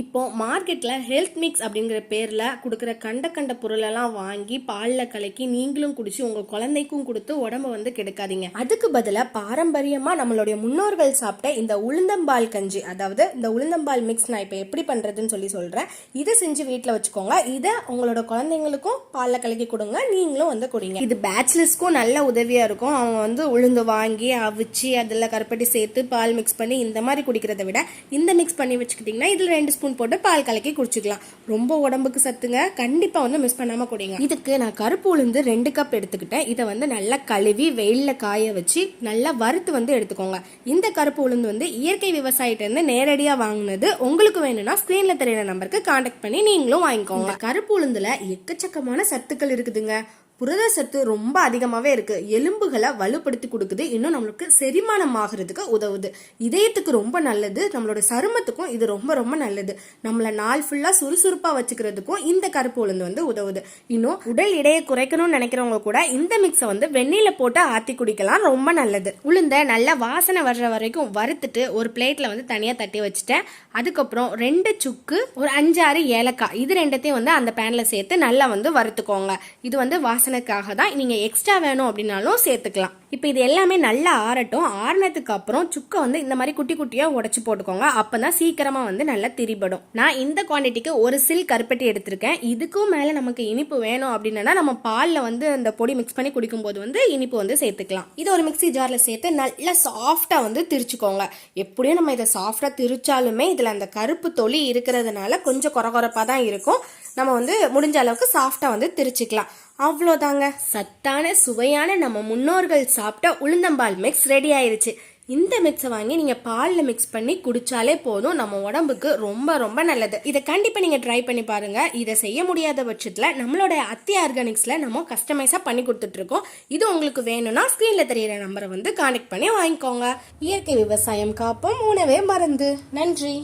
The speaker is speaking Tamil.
இப்போ மார்க்கெட்டில் ஹெல்த் மிக்ஸ் அப்படிங்கிற பேரில் கொடுக்குற கண்ட கண்ட பொருளெல்லாம் வாங்கி பாலில் கலக்கி நீங்களும் குடிச்சு உங்கள் குழந்தைக்கும் கொடுத்து உடம்ப வந்து கெடுக்காதீங்க. அதுக்கு பதிலாக பாரம்பரியமாக நம்மளுடைய முன்னோர்கள் சாப்பிட்ட இந்த உளுந்தம்பால் கஞ்சி அதாவது இந்த உளுந்தம்பால் மிக்ஸ் நான் இப்போ எப்படி பண்ணுறதுன்னு சொல்லி சொல்கிறேன் இதை செஞ்சு வீட்டில் வச்சுக்கோங்க. இதை உங்களோட குழந்தைங்களுக்கும் பாலில் கலக்கி கொடுங்க. நீங்களும் வந்து குடிங்க. இது பேச்சுலர்ஸ்க்கும் நல்ல உதவியாக இருக்கும். அவங்க வந்து உளுந்து வாங்கி அவிச்சு அதில் கருப்பட்டி சேர்த்து பால் மிக்ஸ் பண்ணி இந்த மாதிரி குடிக்கிறத விட இந்த மிக்ஸ் பண்ணி வச்சுக்கிட்டிங்கன்னா இதில் ரெண்டு ஸ்பூன் போட்டு பால் கலக்கி குடிச்சுக்கலாம். ரொம்ப உடம்புக்கு சத்துங்க. கண்டிப்பாக வந்து மிஸ் பண்ணாமல் குடிங்க. இதுக்கு நான் கருப்பு உளுந்து ரெண்டு கப் எடுத்துக்கிட்டேன். இதை வந்து நல்லா கழுவி வெயிலில் காய வச்சு நல்லா வறுத்து வந்து எடுத்துக்கோங்க. இந்த கருப்பு உளுந்து வந்து இயற்கை விவசாயிட்டேருந்து நேரடியாக வாங்கினது உங்களுக்கு வேணும்னா ஸ்க்ரீனில் தெரியுற நம்பருக்கு கான்டாக்ட் பண்ணி நீங்களும் வாங்கிக்கோங்க. கருப்பு உளுந்துல எக்கச்சக்கமான சத்துக்கள் இருக்குதுங்க. புரத சத்து ரொம்ப அதிகமாகவே இருக்கு. எலும்புகளை வலுப்படுத்தி கொடுக்குது. இன்னும் நம்மளுக்கு செரிமானம் ஆகிறதுக்கு உதவுது. இதயத்துக்கு ரொம்ப நல்லது. நம்மளோட சருமத்துக்கும் இது ரொம்ப ரொம்ப நல்லது. நம்மளை நாள் ஃபுல்லாக சுறுசுறுப்பாக வச்சுக்கிறதுக்கும் இந்த கருப்பு உளுந்து வந்து உதவுது. இன்னும் உடல் எடையை குறைக்கணும்னு நினைக்கிறவங்க கூட இந்த மிக்ஸை வந்து வெந்நீல போட்டு ஆற்றி குடிக்கலாம். ரொம்ப நல்லது. உளுந்த நல்லா வாசனை வர்ற வரைக்கும் வறுத்துட்டு ஒரு பிளேட்டில் வந்து தனியாக தட்டி வச்சுட்டேன். அதுக்கப்புறம் ரெண்டு சுக்கு ஒரு அஞ்சாறு ஏலக்காய். இது ரெண்டத்தையும் வந்து அந்த பேனில் சேர்த்து நல்லா வந்து வறுத்துக்கோங்க. இது வந்து பர்சனுக்காக தான் நீங்கள் எக்ஸ்ட்ரா வேணும் அப்படின்னாலும் சேர்த்துக்கலாம். இப்போ இது எல்லாமே நல்லா ஆறட்டும். ஆறினதுக்கு அப்புறம் சுக்கை வந்து இந்த மாதிரி குட்டி குட்டியாக உடச்சி போட்டுக்கோங்க. அப்போ தான் சீக்கிரமாக வந்து நல்லா திரிபடும். நான் இந்த குவான்டிட்டிக்கு ஒரு சில் கருப்பட்டி எடுத்திருக்கேன். இதுக்கும் மேலே நமக்கு இனிப்பு வேணும் அப்படின்னா நம்ம பாலில் வந்து அந்த பொடி மிக்ஸ் பண்ணி குடிக்கும்போது வந்து இனிப்பு வந்து சேர்த்துக்கலாம். இது ஒரு மிக்ஸி ஜாரில் சேர்த்து நல்லா சாஃப்டாக வந்து திரிச்சுக்கோங்க. எப்படியும் நம்ம இதை சாஃப்டாக திரிச்சாலுமே இதில் அந்த கருப்பு தொலி இருக்கிறதுனால கொஞ்சம் குறகுறப்பாக தான் இருக்கும். நம்ம வந்து முடிஞ்ச அளவுக்கு சாஃப்டாக வந்து திரிச்சுக்கலாம். அவ்வளோதாங்க. சத்தான சுவையான நம்ம முன்னோர்கள் சாப்பிட்டா உளுந்தம்பால் மிக்ஸ் ரெடி ஆயிருச்சு. இந்த மிக்ஸை வாங்கி நீங்கள் பாலில் மிக்ஸ் பண்ணி குடிச்சாலே போதும். நம்ம உடம்புக்கு ரொம்ப ரொம்ப நல்லது. இதை கண்டிப்பாக நீங்கள் ட்ரை பண்ணி பாருங்க. இதை செய்ய முடியாத பட்சத்தில் நம்மளோட அத்தி ஆர்கானிக்ஸில் நம்ம கஸ்டமைஸாக பண்ணி கொடுத்துட்ருக்கோம். இது உங்களுக்கு வேணும்னா ஸ்க்ரீனில் தெரியிற நம்பரை வந்து கான்டெக்ட் பண்ணி வாங்கிக்கோங்க. இயற்கை விவசாயம் காப்போம். உணவே மருந்து. நன்றி.